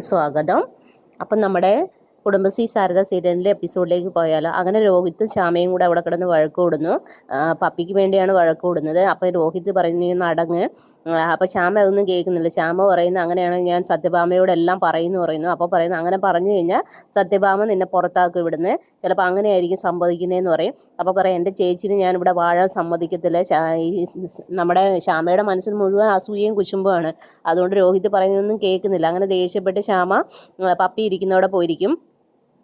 സ്വാഗതം. അപ്പം നമ്മുടെ കുടുംബശ്രീ ശാരദ സീരിയലിന്റെ എപ്പിസോഡിലേക്ക് പോയാലോ. അങ്ങനെ രോഹിത്തും ശ്യാമയും കൂടെ അവിടെ കിടന്ന് വഴക്ക് കൂടുന്നു. പപ്പിക്ക് വേണ്ടിയാണ് വഴക്ക് കൂടുന്നത്. അപ്പം രോഹിത് "നീ നടങ്ങ് അപ്പം ശ്യാമ അതൊന്നും കേൾക്കുന്നില്ല. ശ്യാമ പറയുന്നു അങ്ങനെയാണ് ഞാൻ സത്യഭാമയോടെല്ലാം പറയുന്നു പറയുന്നു. അപ്പോൾ പറയുന്നു അങ്ങനെ പറഞ്ഞു കഴിഞ്ഞാൽ സത്യഭാമ നിന്നെ പുറത്താക്കും ഇവിടുന്ന്. ചിലപ്പോൾ അങ്ങനെയായിരിക്കും സംഭവിക്കുന്നതെന്ന് പറയും. അപ്പോൾ പറയും എന്റെ ചേച്ചിനെ ഞാൻ ഇവിടെ വാഴാൻ സമ്മതിക്കത്തില്ല. നമ്മുടെ ശ്യാമയുടെ മനസ്സിൽ മുഴുവൻ അസൂയയും കുശുമ്പുമാണ്. അതുകൊണ്ട് രോഹിത് പറയുന്നതൊന്നും കേൾക്കുന്നില്ല. അങ്ങനെ ദേഷ്യപ്പെട്ട് ശ്യാമ പപ്പി ഇരിക്കുന്നവിടെ പോയിരിക്കും.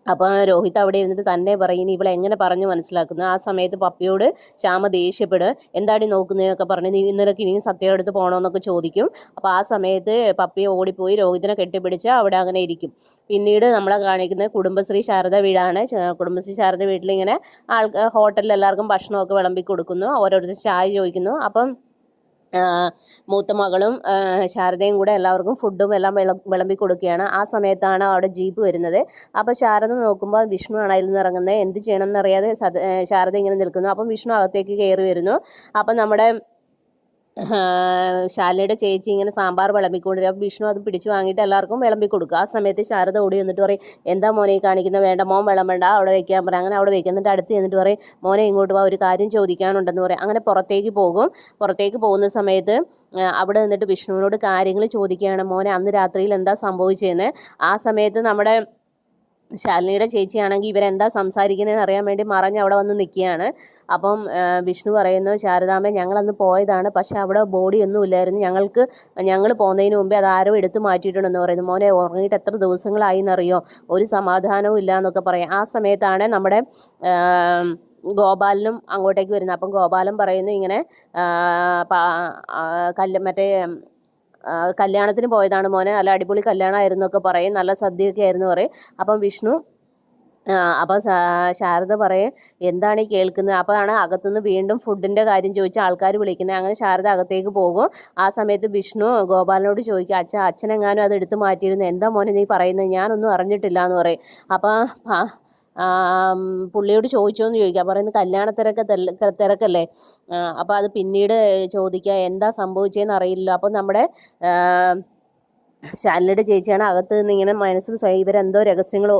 അപ്പോൾ രോഹിത് അവിടെ ഇരുന്നിട്ട് തന്നെ പറയുന്നു "ഇനി ഇവളെ എങ്ങനെ പറഞ്ഞു മനസ്സിലാക്കുന്നു? ആ സമയത്ത് പപ്പിയോട് ശ്യാമ ദേഷ്യപ്പെടുക എന്താടി നോക്കുന്നതെന്നൊക്കെ പറഞ്ഞ് നീ ഇന്നലൊക്കെ ഇനിയും സത്യം എടുത്ത് പോകണമെന്നൊക്കെ ചോദിക്കും. അപ്പോൾ ആ സമയത്ത് പപ്പി ഓടിപ്പോയി രോഹിതിനെ കെട്ടിപ്പിടിച്ച് അവിടെ അങ്ങനെ ഇരിക്കും. പിന്നീട് നമ്മളെ കാണിക്കുന്നത് കുടുംബശ്രീ ശാരദ വീടാണ്. കുടുംബശ്രീ ശാരദ വീട്ടിൽ ഇങ്ങനെ ആൾക്കാർ ഹോട്ടലിൽ എല്ലാവർക്കും ഭക്ഷണമൊക്കെ വിളമ്പി കൊടുക്കുന്നു. ഓരോരുത്തർ ചായ ചോദിക്കുന്നു. അപ്പം മൂത്ത മകളും ശാരദയും കൂടെ എല്ലാവർക്കും ഫുഡും എല്ലാം വിള വിളമ്പി കൊടുക്കുകയാണ്. ആ സമയത്താണ് അവിടെ ജീപ്പ് വരുന്നത്. അപ്പോൾ ശാരദ നോക്കുമ്പോൾ വിഷ്ണു ആണ് അതിൽ നിന്ന് ഇറങ്ങുന്നത്. എന്ത് ചെയ്യണം എന്നറിയാതെ ശാരദ ഇങ്ങനെ നിൽക്കുന്നു. അപ്പം വിഷ്ണു അകത്തേക്ക് കയറി വരുന്നു. അപ്പം നമ്മുടെ ആ, ശാലിനിയുടെ ചേച്ചി ഇങ്ങനെ സാമ്പാർ വിളമ്പിക്കൊണ്ടിരിക്കും അപ്പോൾ വിഷ്ണു അത് പിടിച്ചു വാങ്ങിയിട്ട് എല്ലാവർക്കും വിളമ്പി കൊടുക്കുക ആ സമയത്ത് ശാരദ ഓടി വന്നിട്ട് പറയും എന്താ മോനെ കാണിക്കുന്നത് വേണ്ട മോൻ വിളമ്പണ്ട അവിടെ വെക്കാൻ പറയും അങ്ങനെ അവിടെ വെക്കുന്നിട്ട് അടുത്ത് എന്നിട്ട് പറയും മോനെ ഇങ്ങോട്ട് വാ ഒരു കാര്യം ചോദിക്കാനുണ്ടെന്ന് പറയും. അങ്ങനെ പുറത്തേക്ക് പോകും. പുറത്തേക്ക് പോകുന്ന സമയത്ത് അവിടെ നിന്നിട്ട് വിഷ്ണുവിനോട് കാര്യങ്ങൾ ചോദിക്കുകയാണ്. മോനെ അന്ന് രാത്രിയിൽ എന്താ സംഭവിച്ചതെന്ന് ആ സമയത്ത് നമ്മുടെ ശാലിനിയുടെ ചേച്ചിയാണെങ്കിൽ ഇവരെന്താ സംസാരിക്കുന്നതെന്ന് അറിയാൻ വേണ്ടി മറഞ്ഞ് അവിടെ വന്ന് നിൽക്കുകയാണ്. അപ്പം വിഷ്ണു പറയുന്നു ശാരദാമ്മ ഞങ്ങളന്ന് പോയതാണ്. പക്ഷേ അവിടെ ബോഡി ഒന്നും ഇല്ലായിരുന്നു. ഞങ്ങൾക്ക് ഞങ്ങൾ പോകുന്നതിന് മുമ്പേ അത് ആരോ എടുത്തു മാറ്റിയിട്ടുണ്ടെന്ന് പറയുന്നു. മോനെ ഉറങ്ങിയിട്ട് എത്ര ദിവസങ്ങളായി എന്നറിയോ ഒരു സമാധാനവും ഇല്ല എന്നൊക്കെ പറയാം. ആ സമയത്താണ് നമ്മുടെ ഗോപാലനും അങ്ങോട്ടേക്ക് വരുന്നത്. അപ്പം ഗോപാലൻ പറയുന്നു ഇങ്ങനെ കല്ല് മറ്റേ കല്യാണത്തിന് പോയതാണ് മോനെ. നല്ല അടിപൊളി കല്യാണമായിരുന്നു ഒക്കെ പറയും. നല്ല സദ്യയൊക്കെ ആയിരുന്നു പറയും. അപ്പം വിഷ്ണു അപ്പം ശാരദ പറയും എന്താണ് ഈ കേൾക്കുന്നത്? അപ്പോഴാണ് അകത്തുനിന്ന് വീണ്ടും ഫുഡിന്റെ കാര്യം ചോദിച്ച് ആൾക്കാർ വിളിക്കുന്നത്. അങ്ങനെ ശാരദ അകത്തേക്ക് പോകും. ആ സമയത്ത് വിഷ്ണു ഗോപാലനോട് ചോദിക്കുക അച്ഛ അച്ഛനെങ്ങാനും അത് എടുത്തു മാറ്റിയിരുന്നു? എന്താ മോനെ നീ പറയുന്നത്? ഞാനൊന്നും അറിഞ്ഞിട്ടില്ല എന്ന് പറയും. അപ്പം പുള്ളിയോട് ചോദിച്ചോ എന്ന് ചോദിക്കുക പറയുന്നത് കല്യാണ തിരക്ക് തിരക്കല്ലേ? അപ്പോൾ അത് പിന്നീട് ചോദിക്കുക എന്താ സംഭവിച്ചതെന്ന് അറിയില്ല. അപ്പോൾ നമ്മുടെ ശാലിനിയുടെ ചേച്ചിയാണ് അകത്ത് നിന്ന് ഇങ്ങനെ മനസ്സിൽ സ്വയം ഇവരെന്തോ രഹസ്യങ്ങൾ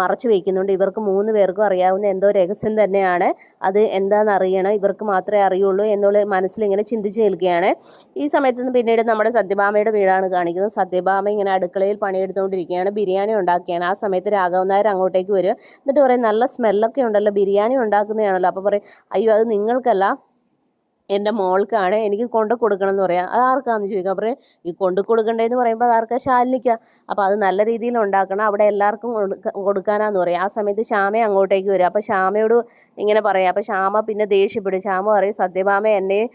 മറച്ചു വയ്ക്കുന്നുണ്ട് ഇവർക്ക് മൂന്ന് പേർക്കും അറിയാവുന്ന എന്തോ രഹസ്യം തന്നെയാണ്. അത് എന്താണെന്ന് അറിയണം. ഇവർക്ക് മാത്രമേ അറിയുള്ളൂ എന്നുള്ള മനസ്സിൽ ഇങ്ങനെ ചിന്തിച്ച് നിൽക്കുകയാണ്. ഈ സമയത്ത് പിന്നീട് നമ്മുടെ സത്യഭാമയുടെ വീടാണ് കാണിക്കുന്നത്. സത്യഭാമ ഇങ്ങനെ അടുക്കളയിൽ പണിയെടുത്തുകൊണ്ടിരിക്കുകയാണ്. ബിരിയാണി ഉണ്ടാക്കുകയാണ്. ആ സമയത്ത് രാഘവൻ നായർ അങ്ങോട്ടേക്ക് വരും. എന്നിട്ട് പറയും നല്ല സ്മെല്ലൊക്കെ ഉണ്ടല്ലോ. ബിരിയാണി ഉണ്ടാക്കുന്നതാണല്ലോ. അപ്പോൾ പറയും അയ്യോ അത് നിങ്ങൾക്കല്ല. എന്റെ മോൾക്കാണ് എനിക്ക് കൊണ്ട് കൊടുക്കണം എന്ന് പറയാം. അത് ആർക്കാന്ന് ചോദിക്കും. അപ്പോൾ ഈ കൊണ്ട് കൊടുക്കണ്ടേന്ന് പറയുമ്പോൾ അത് ആർക്കാ? ശാലിനിക്ക. അപ്പോൾ അത് നല്ല രീതിയിൽ ഉണ്ടാക്കണം. അവിടെ എല്ലാവർക്കും കൊടുക്ക- കൊടുക്കാനാന്ന് പറയും. ആ സമയത്ത് ശ്യാമ അങ്ങോട്ടേക്ക് വരും. അപ്പോൾ ശ്യാമയോട് ഇങ്ങനെ പറയാം. അപ്പോൾ ശ്യാമ പിന്നെ ദേഷ്യപ്പെടും. ശ്യാമ പറയും സത്യഭാമ എന്നെ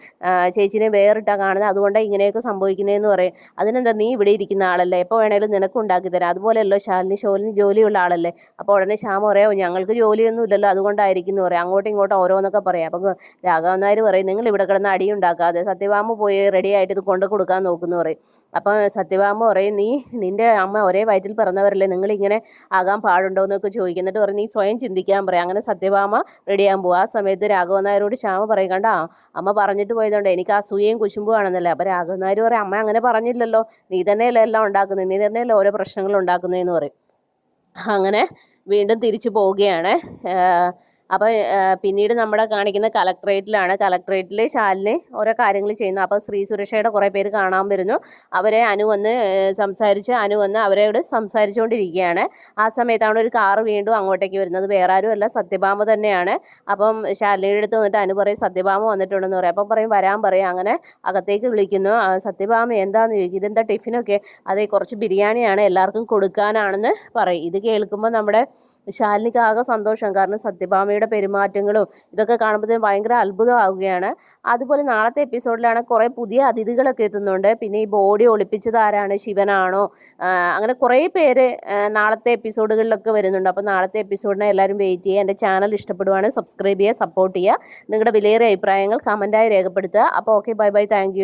ചേച്ചിനെ വേറിട്ടാ കാണുന്നത് അതുകൊണ്ടാണ് ഇങ്ങനെയൊക്കെ സംഭവിക്കുന്നതെന്ന് പറയും. അതിനെന്താ നീ ഇവിടെ ഇരിക്കുന്ന ആളല്ലേ? എപ്പോൾ വേണേലും നിനക്ക് ഉണ്ടാക്കി തരാം. അതുപോലെയല്ലോ ശാലിനി. ശോലിന് ജോലിയുള്ള ആളല്ലേ? അപ്പോൾ ഉടനെ ശ്യാമ പറയാം ഞങ്ങൾക്ക് ജോലിയൊന്നും ഇല്ലല്ലോ. അതുകൊണ്ടായിരിക്കും എന്ന് പറയാം. അങ്ങോട്ടും ഇങ്ങോട്ടും ഓരോന്നൊക്കെ പറയാം. അപ്പോൾ രാഘവൻ നായർ പറയും നിങ്ങൾ ഇവിടെ കിടന്ന് അടിയുണ്ടാക്കാതെ സത്യഭാമ പോയി റെഡി ആയിട്ട് ഇത് കൊണ്ടു കൊടുക്കാൻ നോക്കുന്നു പറയും. അപ്പം സത്യഭാമ പറയും നീ നിന്റെ അമ്മ ഒരേ വയറ്റിൽ പിറന്നവരല്ലേ? നിങ്ങൾ ഇങ്ങനെ ആകാൻ പാടുണ്ടോ? എന്നൊക്കെ ചോദിക്കും. എന്നിട്ട് പറയും നീ സ്വയം ചിന്തിക്കാൻ പറയും. അങ്ങനെ സത്യഭാമ റെഡിയാകാൻ പോകും ആ സമയത്ത് രാഘവൻ നായരോട് ശ്യാമ പറയും കണ്ടാ അമ്മ പറഞ്ഞിട്ട് പോയതുകൊണ്ട് എനിക്ക് അസൂയയും കുശുമ്പും ആണെന്നല്ലേ? അപ്പം രാഘവൻ നായർ പറയും അമ്മ അങ്ങനെ പറഞ്ഞില്ലല്ലോ. നീ തന്നെയല്ലേ എല്ലാം ഉണ്ടാക്കുന്നത് നീ തന്നെയല്ലേ ഓരോ പ്രശ്നങ്ങൾ ഉണ്ടാക്കുന്നതെന്ന് പറയും. അങ്ങനെ വീണ്ടും തിരിച്ചു പോവുകയാണ്. അപ്പോൾ പിന്നീട് നമ്മുടെ കാണിക്കുന്ന കളക്ട്രേറ്റിലാണ് കലക്ട്രേറ്റിൽ ശാലിനി ഓരോ കാര്യങ്ങൾ ചെയ്യുന്നു. അപ്പോൾ സ്ത്രീ സുരക്ഷയുടെ കുറേ പേര് കാണാൻ വരുന്നു. അവരെ അനു വന്ന് സംസാരിച്ച് അനു വന്ന് അവരോട് സംസാരിച്ചുകൊണ്ടിരിക്കുകയാണ്. ആ സമയത്താണ് ഒരു കാറ് വീണ്ടും അങ്ങോട്ടേക്ക് വരുന്നത്. വേറെ ആരും അല്ല സത്യഭാമ തന്നെയാണ്. അപ്പം ശാലിനിയുടെ അടുത്ത് വന്നിട്ട് അനു പറയും സത്യഭാമ വന്നിട്ടുണ്ടെന്ന് പറയും. അപ്പം പറയും വരാൻ പറയും. അങ്ങനെ അകത്തേക്ക് വിളിക്കുന്നു. സത്യഭാമ എന്താന്ന് ചോദിക്കും? ഇതെന്താ ടിഫിനൊക്കെ? അതെ കുറച്ച് ബിരിയാണിയാണ് എല്ലാവർക്കും കൊടുക്കാനാണെന്ന് പറയും. ഇത് കേൾക്കുമ്പോൾ നമ്മുടെ ശാലിനിക്ക് ആകെ സന്തോഷം. കാരണം സത്യഭാമയുടെ പെരുമാറ്റങ്ങളും ഇതൊക്കെ കാണുമ്പോഴത്തേക്കും ഭയങ്കര അത്ഭുതമാവുകയാണ്. അതുപോലെ നാളത്തെ എപ്പിസോഡിലാണ് കുറേ പുതിയ അതിഥികളൊക്കെ എത്തുന്നുണ്ട്. പിന്നെ ഈ ബോഡി ഒളിപ്പിച്ചത് ആരാണ്? ശിവനാണോ? അങ്ങനെ കുറേ പേര് നാളത്തെ എപ്പിസോഡുകളിലൊക്കെ വരുന്നുണ്ട്. അപ്പോൾ നാളത്തെ എപ്പിസോഡിനെ എല്ലാവരും വെയിറ്റ് ചെയ്യുക. എന്റെ ചാനൽ ഇഷ്ടപ്പെടുവാണെങ്കിൽ സബ്സ്ക്രൈബ് ചെയ്യുക സപ്പോർട്ട് ചെയ്യുക. നിങ്ങളുടെ വിലയേറിയ അഭിപ്രായങ്ങൾ കമന്റായി രേഖപ്പെടുത്തുക. അപ്പോൾ ഓക്കെ ബൈ ബൈ. താങ്ക്